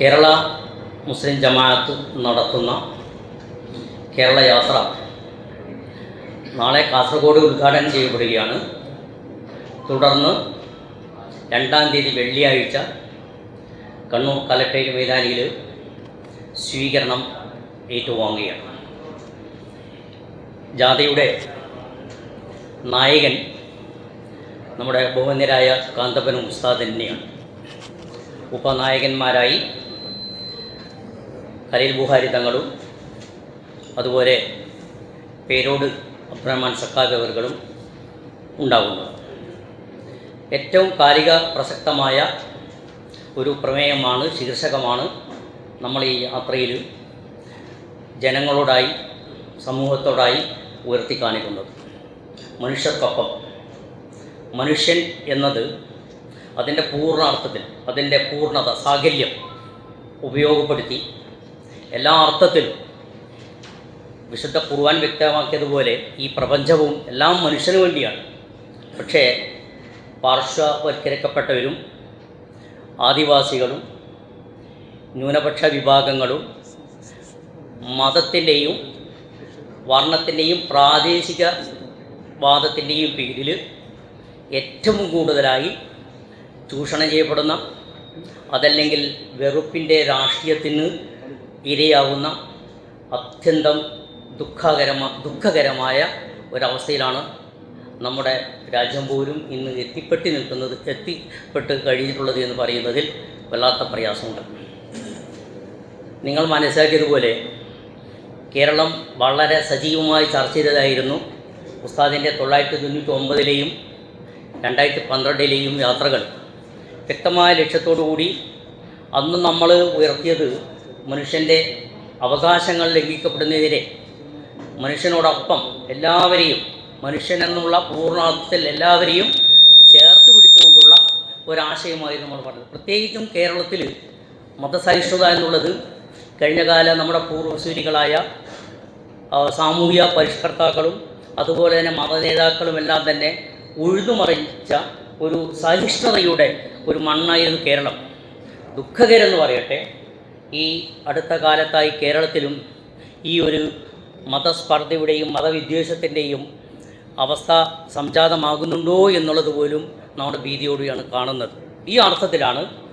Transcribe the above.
കേരള മുസ്ലിം ജമാഅത്ത് നടത്തുന്ന കേരള യാത്ര നാളെ കാസർഗോഡ് ഉദ്ഘാടനം ചെയ്യപ്പെടുകയാണ്. തുടർന്ന് രണ്ടാം തീയതി വെള്ളിയാഴ്ച കണ്ണൂർ കലക്ടറേറ്റ് മൈതാനിയിൽ സ്വീകരണം ഏറ്റുവാങ്ങുകയാണ്. ജാഥയുടെ നായകൻ നമ്മുടെ ബഹുമാന്യരായ കാന്തപ്പനും ഉസ്താദ് തന്നെയാണ്. ഉപനായകന്മാരായി ഖലീൽ ബുഹാരി തങ്ങളും അതുപോലെ പേരോട് അബ്ദുറഹ്മാൻ സക്കാബ് ഉണ്ടാകുന്നു. ഏറ്റവും കാലിക പ്രസക്തമായ ഒരു പ്രമേയമാണ് ശീർഷകമാണ് നമ്മൾ ഈ യാത്രയിൽ ജനങ്ങളോടായി സമൂഹത്തോടായി ഉയർത്തി കാണിക്കുന്നത്. മനുഷ്യർക്കൊപ്പം. മനുഷ്യൻ എന്നത് അതിന്റെ പൂർണ അർത്ഥത്തിൽ അതിന്റെ പൂർണത സാഹല്യം ഉപയോഗപ്പെടുത്തി എല്ലാ അർത്ഥത്തിലും വിശുദ്ധ ഖുർആൻ വ്യക്തമാക്കിയതുപോലെ ഈ പ്രപഞ്ചവും എല്ലാം മനുഷ്യന് വേണ്ടിയാണ്. പക്ഷേ പാർശ്വവൽക്കരിക്കപ്പെട്ടവരും ആദിവാസികളും ന്യൂനപക്ഷ വിഭാഗങ്ങളും മതത്തിന്റെയും വർണത്തിന്റെയും പ്രാദേശിക വാദത്തിന്റെയും പേരിൽ ഏറ്റവും കൂടുതലായി ചൂഷണം ചെയ്യപ്പെടുന്ന അതല്ലെങ്കിൽ വെറുപ്പിന്റെ രാഷ്ട്രീയത്തിന് ഇരയാവുന്ന അത്യന്തം ദുഃഖകരമ ദുഃഖകരമായ ഒരവസ്ഥയിലാണ് നമ്മുടെ രാജ്യം പോലും ഇന്ന് എത്തിപ്പെട്ട് നിൽക്കുന്നത് എത്തിപ്പെട്ട് കഴിഞ്ഞിട്ടുള്ളത് എന്ന് പറയുന്നതിൽ വല്ലാത്ത പ്രയാസമുണ്ട്. നിങ്ങൾ മനസ്സിലാക്കിയതുപോലെ കേരളം വളരെ സജീവമായി ചർച്ച ചെയ്തതായിരുന്നു ഉസ്താദിന്റെ തൊള്ളായിരത്തി തൊണ്ണൂറ്റി ഒമ്പതിലെയും രണ്ടായിരത്തി പന്ത്രണ്ടിലെയും യാത്രകൾ. വ്യക്തമായ ലക്ഷ്യത്തോടു കൂടി അന്ന് നമ്മൾ ഉയർത്തിയത് മനുഷ്യന്റെ അവകാശങ്ങൾ ലംഘിക്കപ്പെടുന്നതിനെതിരെ മനുഷ്യനോടൊപ്പം എല്ലാവരെയും മനുഷ്യൻ എന്നുള്ള പൂർണാർത്ഥത്തിൽ എല്ലാവരെയും ചേർത്ത് പിടിച്ചുകൊണ്ടുള്ള ഒരാശയമായി നമ്മൾ പറഞ്ഞത്. പ്രത്യേകിച്ചും കേരളത്തിൽ മതസഹിഷ്ണുത എന്നുള്ളത് കഴിഞ്ഞകാല നമ്മുടെ പൂർവസൂരികളായ സാമൂഹിക പരിഷ്കർത്താക്കളും അതുപോലെ തന്നെ മതനേതാക്കളും എല്ലാം തന്നെ ഉഴുതുമറിച്ച ഒരു സഹിഷ്ണുതയുടെ ഒരു മണ്ണായിരുന്നു കേരളം. ദുഃഖകരെന്ന് പറയട്ടെ ഈ അടുത്ത കാലത്തായി കേരളത്തിലും ഈ ഒരു മതസ്പർദ്ധയുടെയും മതവിദ്വേഷത്തിന്റെയും അവസ്ഥ സംജാതമാകുന്നുണ്ടോ എന്നുള്ളത് പോലും നമ്മുടെ ഭീതിയോടെയാണ് കാണുന്നത്. ഈ അർത്ഥത്തിലാണ്